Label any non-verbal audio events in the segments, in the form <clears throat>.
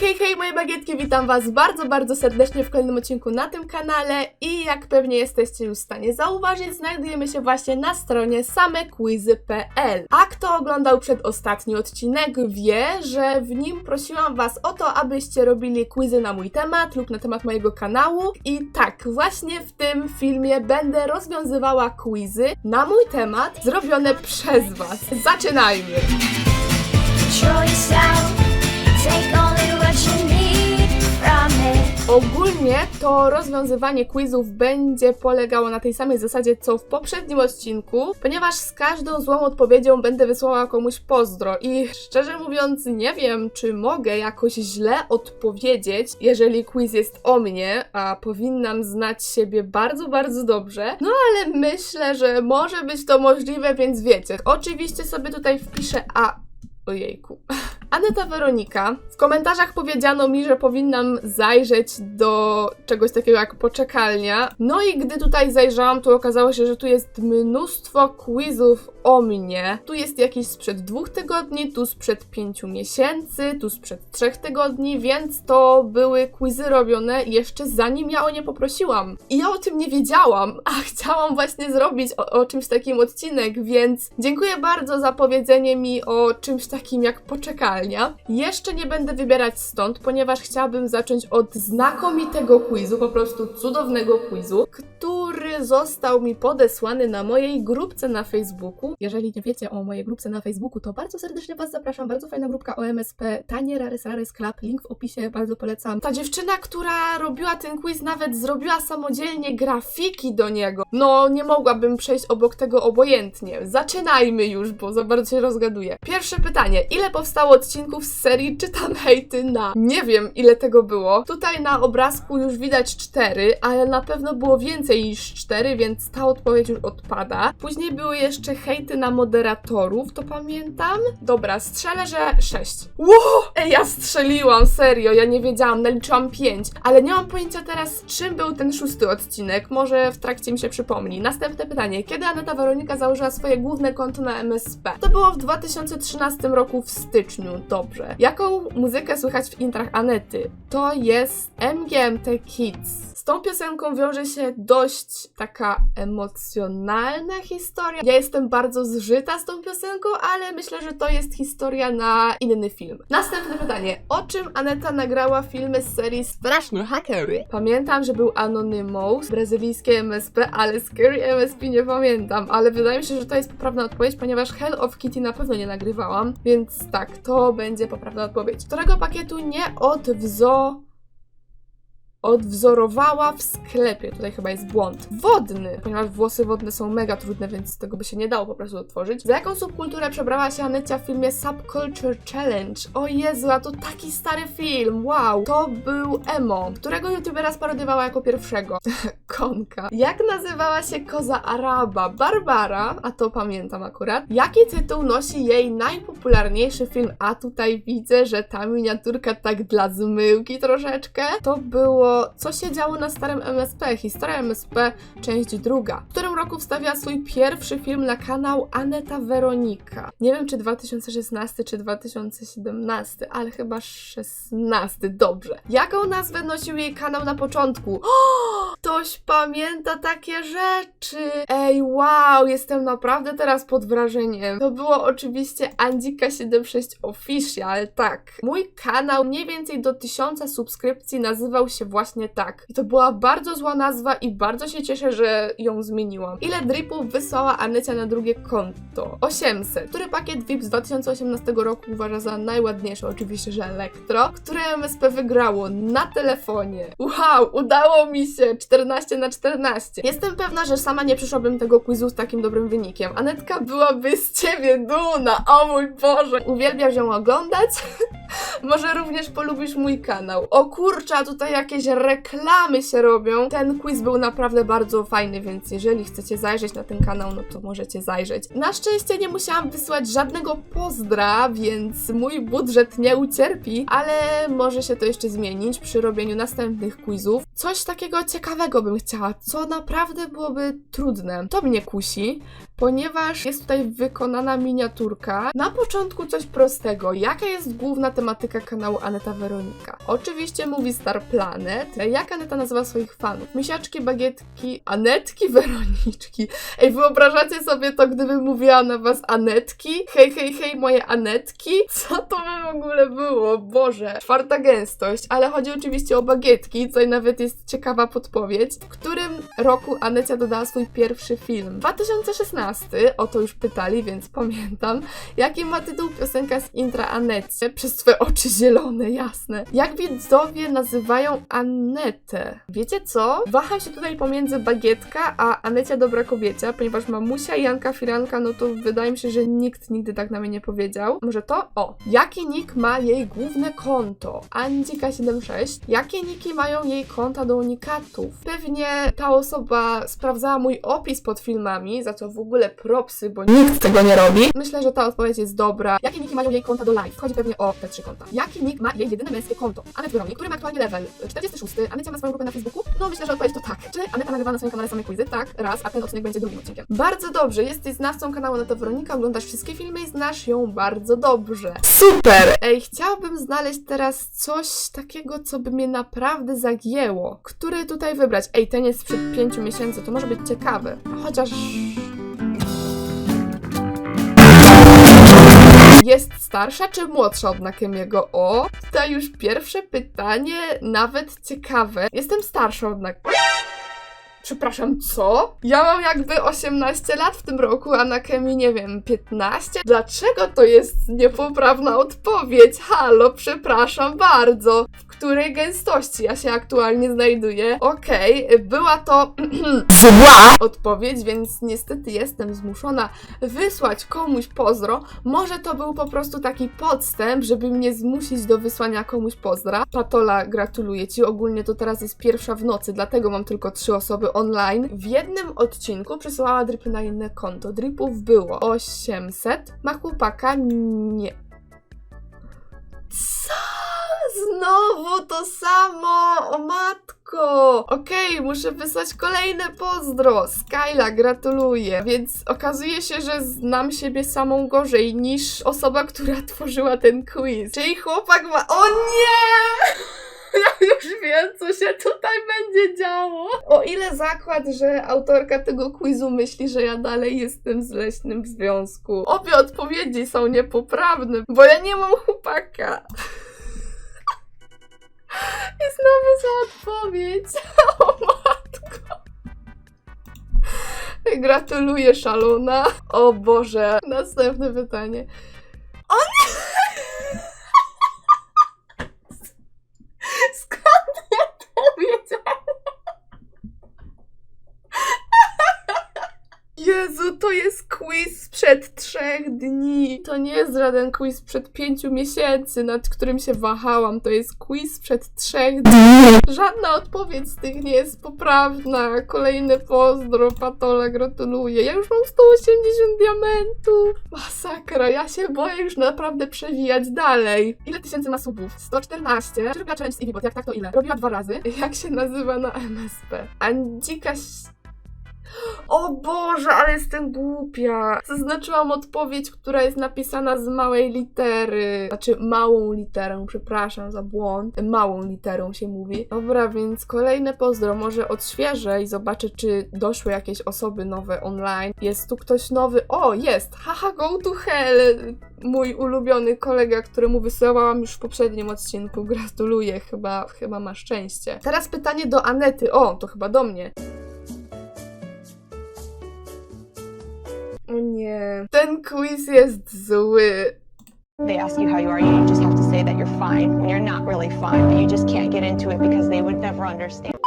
hej, hej, moje bagietki, witam Was bardzo, bardzo serdecznie w kolejnym odcinku na tym kanale i jak pewnie jesteście już w stanie zauważyć, znajdujemy się właśnie na stronie samequizy.pl. A kto oglądał przedostatni odcinek wie, że w nim prosiłam Was o to, abyście robili quizy na mój temat lub na temat mojego kanału i tak, właśnie w tym filmie będę rozwiązywała quizy na mój temat zrobione przez Was. Zaczynajmy! Choice out. Ogólnie to rozwiązywanie quizów będzie polegało na tej samej zasadzie co w poprzednim odcinku, ponieważ z każdą złą odpowiedzią będę wysłała komuś pozdro i szczerze mówiąc nie wiem, czy mogę jakoś źle odpowiedzieć, jeżeli quiz jest o mnie, a powinnam znać siebie bardzo, bardzo dobrze. No ale myślę, że może być to możliwe, więc wiecie. Oczywiście sobie tutaj wpiszę a... Ojejku. <laughs> Aneta Weronika. W komentarzach powiedziano mi, że powinnam zajrzeć do czegoś takiego jak poczekalnia. No i gdy tutaj zajrzałam, to okazało się, że tu jest mnóstwo quizów o mnie. Tu jest jakiś sprzed dwóch tygodni, tu sprzed pięciu miesięcy, tu sprzed trzech tygodni, więc to były quizy robione jeszcze zanim ja o nie poprosiłam. I ja o tym nie wiedziałam, a <laughs> chciałam właśnie zrobić o, o czymś takim odcinek, więc dziękuję bardzo za powiedzenie mi o czymś takim jak poczekalnia. Jeszcze nie będę wybierać stąd, ponieważ chciałabym zacząć od znakomitego quizu, po prostu cudownego quizu, który został mi podesłany na mojej grupce na Facebooku. Jeżeli nie wiecie o mojej grupce na Facebooku, to bardzo serdecznie Was zapraszam. Bardzo fajna grupka OMSP, Tanie Rares Rares Club, link w opisie, bardzo polecam. Ta dziewczyna, która robiła ten quiz, nawet zrobiła samodzielnie grafiki do niego. No, nie mogłabym przejść obok tego obojętnie. Zaczynajmy już, bo za bardzo się rozgaduję. Pierwsze pytanie. Ile powstało odcinków z serii Czytam hejty na? Nie wiem, ile tego było. Tutaj na obrazku już widać cztery, ale na pewno było więcej niż cztery, więc ta odpowiedź już odpada. Później były jeszcze hejty na moderatorów, to pamiętam. Dobra, strzelę, że sześć. Ło! Ej, ja strzeliłam, serio, ja nie wiedziałam, naliczyłam pięć, ale nie mam pojęcia teraz, czym był ten szósty odcinek. Może w trakcie mi się przypomni. Następne pytanie. Kiedy Aneta Weronika założyła swoje główne konto na MSP? To było w 2013 roku w styczniu. Dobrze. Jaką muzykę słychać w intrach Anety? To jest MGMT Kids. Z tą piosenką wiąże się dość taka emocjonalna historia. Ja jestem bardzo zżyta z tą piosenką, ale myślę, że to jest historia na inny film. Następne pytanie. O czym Aneta nagrała filmy z serii Straszne Hackery? Pamiętam, że był Anonymous, brazylijskie MSP, ale Scary MSP nie pamiętam, ale wydaje mi się, że to jest poprawna odpowiedź, ponieważ Hell of Kitty na pewno nie nagrywałam, więc tak, to będzie poprawna odpowiedź. Którego pakietu nie odwzo odwzorowała w sklepie. Tutaj chyba jest błąd. Wodny, ponieważ włosy wodne są mega trudne, więc tego by się nie dało po prostu otworzyć. Za jaką subkulturę przebrała się Anecia w filmie Subculture Challenge? O Jezu, a to taki stary film, wow! To był emo, którego youtubera sparodywała jako pierwszego. <laughs> Konka. Jak nazywała się koza Araba? Barbara, a to pamiętam akurat. Jaki tytuł nosi jej najpopularniejszy film? A tutaj widzę, że ta miniaturka tak dla zmyłki troszeczkę. To było Co się działo na starym MSP? Historia MSP, część druga. W którym roku wstawiła swój pierwszy film na kanał Aneta Weronika. Nie wiem, czy 2016, czy 2017, ale chyba 16, dobrze. Jaką nazwę nosił jej kanał na początku? <gasps> O, ktoś pamięta takie rzeczy. Ej, wow, jestem naprawdę teraz pod wrażeniem. To było oczywiście Andzika76 Official, tak. Mój kanał mniej więcej do 1000 subskrypcji nazywał się właśnie tak. I to była bardzo zła nazwa i bardzo się cieszę, że ją zmieniłam. Ile dripów wysłała Anecia na drugie konto? 800. Który pakiet VIP z 2018 roku uważa za najładniejszy? Oczywiście, że Elektro. Które MSP wygrało na telefonie? Wow, udało mi się! 14 na 14. Jestem pewna, że sama nie przyszłabym tego quizu z takim dobrym wynikiem. Anetka byłaby z ciebie dumna. O mój Boże! Uwielbiasz ją oglądać? <laughs> Może również polubisz mój kanał. O kurczę, a tutaj jakieś reklamy się robią. Ten quiz był naprawdę bardzo fajny, więc jeżeli chcecie zajrzeć na ten kanał, no to możecie zajrzeć. Na szczęście nie musiałam wysłać żadnego pozdra, więc mój budżet nie ucierpi, ale może się to jeszcze zmienić przy robieniu następnych quizów. Coś takiego ciekawego bym chciała, co naprawdę byłoby trudne. To mnie kusi. Ponieważ jest tutaj wykonana miniaturka. Na początku coś prostego. Jaka jest główna tematyka kanału Aneta Weronika? Oczywiście mówi Star Planet. Jak Aneta nazywa swoich fanów? Misiaczki, bagietki, Anetki, Weroniczki. Ej, wyobrażacie sobie to, gdybym mówiła na was Anetki? Hej, hej, hej, moje Anetki? Co to by w ogóle było? Boże. Czwarta gęstość, ale chodzi oczywiście o bagietki, co nawet jest ciekawa podpowiedź. W którym roku Anecia dodała swój pierwszy film? 2016, o to już pytali, więc <laughs> pamiętam. Jaki ma tytuł piosenka z intra Anecie? Przez twoje oczy zielone, jasne. Jak widzowie nazywają Anetę? Wiecie co? Waham się tutaj pomiędzy Bagietka a Anecia Dobra Kobiecia, ponieważ mamusia Janka Firanka, no to wydaje mi się, że nikt nigdy tak na mnie nie powiedział. Może to? O! Jaki nick ma jej główne konto? Andzika76. Jakie niki mają jej konta do unikatów? Pewnie ta osoba sprawdzała mój opis pod filmami, za co w ogóle propsy, bo nikt tego nie robi. Myślę, że ta odpowiedź jest dobra. Jakie niki mają jej konta do live? Chodzi pewnie o te trzy konta. Jaki nick ma jej jedyne męskie konto? Anet Weronik, który ma aktualnie level 46. Anecia ma swoją grupę na Facebooku? No myślę, że odpowiedź to tak. Czy Aneta nagrywa na swoim kanale same quizy? Tak, raz, a ten odcinek będzie drugim odcinkiem. Bardzo dobrze, jesteś znawcą kanału Aneta Weronika, oglądasz wszystkie filmy i znasz ją bardzo dobrze. Super! Ej, chciałabym znaleźć teraz coś takiego, co by mnie naprawdę zagięło. Który tutaj wybrać? Ej, ten jest sprzed pięciu miesięcy, to może być ciekawy. Chociaż... Jest starsza czy młodsza od Nakemiego? O, tutaj już pierwsze pytanie, nawet ciekawe. Jestem starsza od Nakemiego. Przepraszam, co? Ja mam jakby 18 lat w tym roku, a na chemii, nie wiem, 15? Dlaczego to jest niepoprawna odpowiedź? Halo, przepraszam bardzo. W której gęstości ja się aktualnie znajduję? Okej, była to <clears throat> zła odpowiedź, więc niestety jestem zmuszona wysłać komuś pozdro. Może to był po prostu taki podstęp, żeby mnie zmusić do wysłania komuś pozdra. Patola, gratuluję Ci. Ogólnie to teraz jest pierwsza w nocy, dlatego mam tylko trzy osoby online. W jednym odcinku przesyłała dripy na inne konto. Dripów było 800. Ma chłopaka? Nie. Co? Znowu to samo! O matko! Okej, muszę wysłać kolejne pozdro. Skyla, gratuluję. Więc okazuje się, że znam siebie samą gorzej niż osoba, która <laughs> tworzyła ten quiz. Czyli chłopak ma... O nie! <laughs> Ja już wiem, co się tutaj będzie działo. O ile zakład, że autorka tego quizu myśli, że ja dalej jestem z leśnym w związku. Obie odpowiedzi są niepoprawne, bo ja nie mam chłopaka. I znowu za odpowiedź. <laughs> O matko. Gratuluję, szalona. O Boże. Następne pytanie. O nie! Skąd ja to wiedziałam? Jezu, to jest quiz sprzed trzech dni. To nie jest żaden quiz sprzed pięciu miesięcy, nad którym się wahałam. To jest quiz sprzed trzech dni. Żadna odpowiedź z tych nie jest poprawna. Kolejny pozdro, Patola, gratuluję. Ja już mam 180 diamentów. Masakra, ja się boję już naprawdę przewijać dalej. Ile tysięcy ma subów? 114. Czy robiła challenge z Eevee, jak tak to ile? Robiła dwa razy. Jak się nazywa na MSP? Andzika... O Boże, ale jestem głupia. Zaznaczyłam odpowiedź, która jest napisana z małej litery. Znaczy małą literą, przepraszam za błąd. Małą literą się mówi. Dobra, więc kolejne pozdro. Może odświeżę i zobaczę, czy doszły jakieś osoby nowe online. Jest tu ktoś nowy. O, jest! Haha, go to hell! Mój ulubiony kolega, któremu wysyłałam już w poprzednim odcinku. Gratuluję, chyba, chyba ma szczęście. Teraz pytanie do Anety. O, to chyba do mnie. O nie. Ten quiz jest zły. They ask you how you are, you just have to say that you're fine when you're not really fine, but you just can't get into it because they would never understand.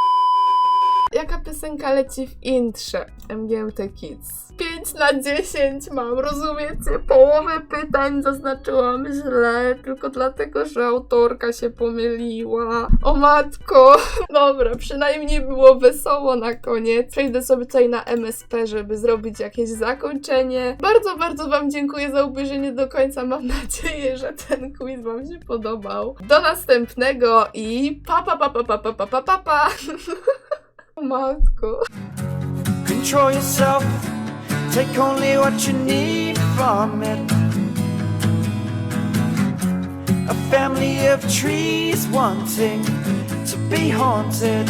Piosenka leci w intrze MGMT Kids? 5 na 10 mam, rozumiecie? Połowę pytań zaznaczyłam źle, tylko dlatego, że autorka się pomyliła. O matko! <laughs> Dobra, przynajmniej było wesoło na koniec. Przejdę sobie tutaj na MSP, żeby zrobić jakieś zakończenie. Bardzo, bardzo Wam dziękuję za obejrzenie do końca. Mam nadzieję, że ten quiz Wam się podobał. Do następnego i pa pa pa pa pa pa pa pa pa pa. <laughs> Matko. Control yourself, Take only what you need from it. A family of trees wanting to be haunted.